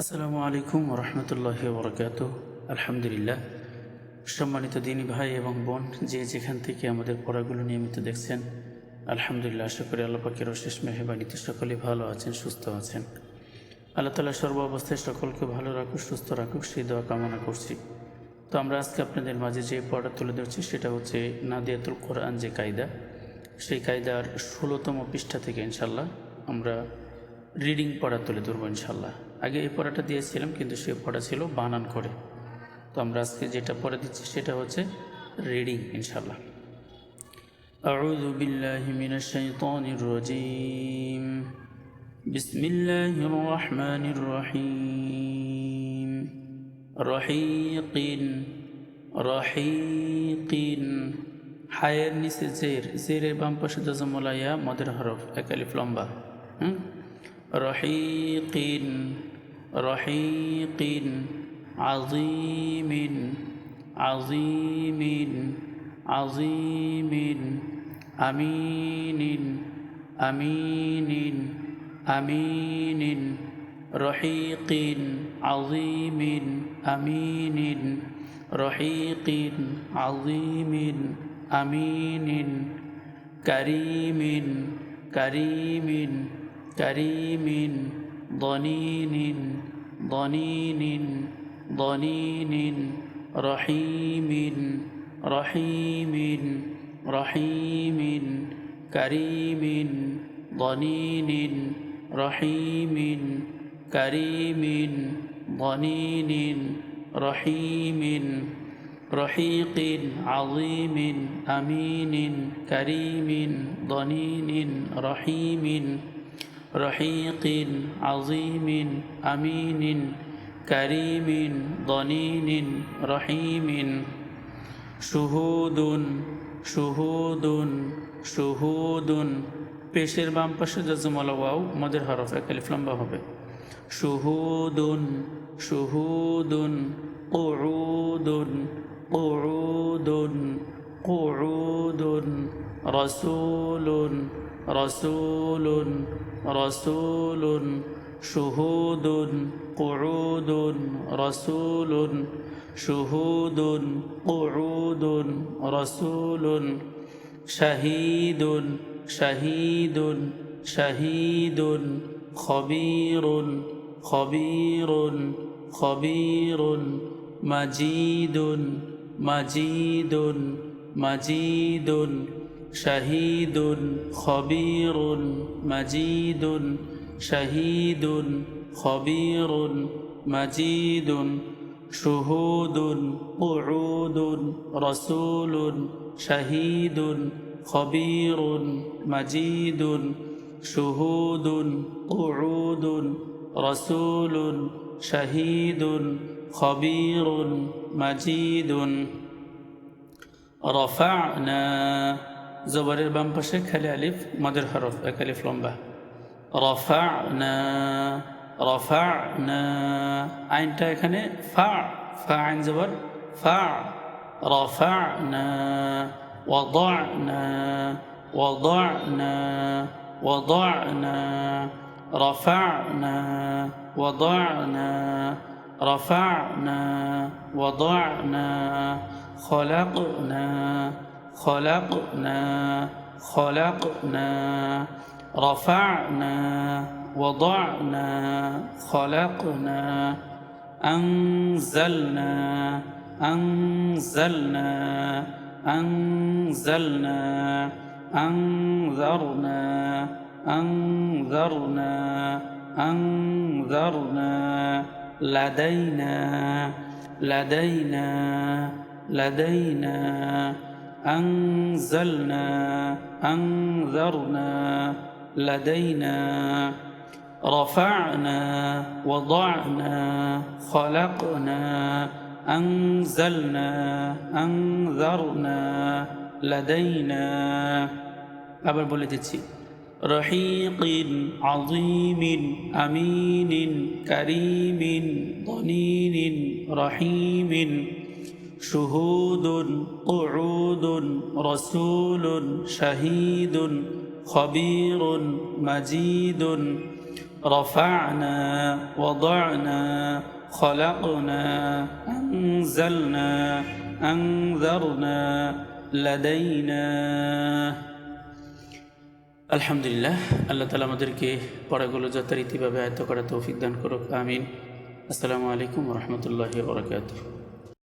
আসসালামু আলাইকুম রহমতুল্লাহ বরকাত আলহামদুলিল্লাহ। সম্মানিত দিনী ভাই এবং বোন, যে যেখান থেকে আমাদের পড়াগুলো নিয়মিত দেখছেন, আলহামদুলিল্লাহ আশা করি আল্লাহ পাকের অশেষ মেহবানিতে সকলে ভালো আছেন, সুস্থ আছেন। আল্লাহ তালা সর্ব অবস্থায় সকলকে ভালো রাখুক, সুস্থ রাখুক, সেই দোয়া কামনা করছি। তো আমরা আজকে আপনাদের মাঝে যে পড়া তুলে ধরছি, সেটা হচ্ছে নাদিয়াতুল কোরআন যে কায়দা, সেই কায়দার ষোলোতম পৃষ্ঠা থেকে ইনশাল্লাহ আমরা রিডিং পড়া তুলে ধরবো ইনশাল্লাহ আগে এই পড়াটা দিয়েছিলাম কিন্তু সেই পড়া ছিল বানান করে তো আমরা আজকে যেটা পড়া দিচ্ছি সেটা হচ্ছে রিডিং ইনশাল্লাহ أعوذ بالله من الشيطان الرجيم بسم الله الرحمن الرحيم رحيق رحيق হায়ের নিচে জের জেরের বাম পাশে দজমলাইয়া মদের হরফ এক আলিফ লম্বা হুম রহিকিন রহিকিন, আজিমিন আজিমিন আজিমিন, আমিনিন আমিনিন আমিনিন, রহিকিন, আজিমিন, আমিনিন, রহিকিন, আজিমিন, আমিনিন, করিমিন করিমিন كريم ضنين ضنين ضنين رحيم رحيم رحيم كريم ضنين رحيم كريم ضنين رحيم رحيق عظيم أمين كريم ضنين رحيم رحيق عظيم أمين كريم ضنين رحيم شهود شهود شهود পেশের বাম পাশে জজমলা ওয়াও মদের হরফ এক আলিফ লম্বা হবে শুহুদুন শুহুদুন قعودٌ قعود قعود رسول رسول رسول شهود قعود رسول شهود قعود رسول شهيد شهيد شهيد خبير خبير خبير مجيد مجيد مجيد شهيد خبير مجيد شهيد خبير مجيد شهود قعود رسول شهيد خبير مجيد شهود قعود رسول شهيد خبير مجيد رفعنا জবরের বাম পাশে খালি আলিফ মদের হরফ এক আলিফ লম্বা রফা'না রফা'না আইনটা এখানে ফা ফা আইন জবর ফা রফা'না وضعنا وضعنا وضعنا رفعنا وضعنا رفعنا وضعنا خلقنا خلقنا خلقنا رفعنا وضعنا خلقنا أنزلنا أنزلنا أنزلنا أنذرنا أنذرنا أنذرنا لدينا لدينا لدينا. أنزلنا أنذرنا لدينا رفعنا وضعنا خلقنا أنزلنا أنذرنا لدينا আবার বলে দিচ্ছি رحيق عظيم أمين كريم ضنين رحيم شهود قعود رسول شهيد خبير مجيد رفعنا وضعنا خلقنا أنزلنا أنذرنا لدينا আলহামদুলিল্লাহ আল্লাহ তালা আমাদেরকে পড়াগুলো যথারীতিভাবে আয়ত্ত করা তৌফিক দান করুক আমিন আসসালামু আলাইকুম রহমতুল্লাহ বরকাত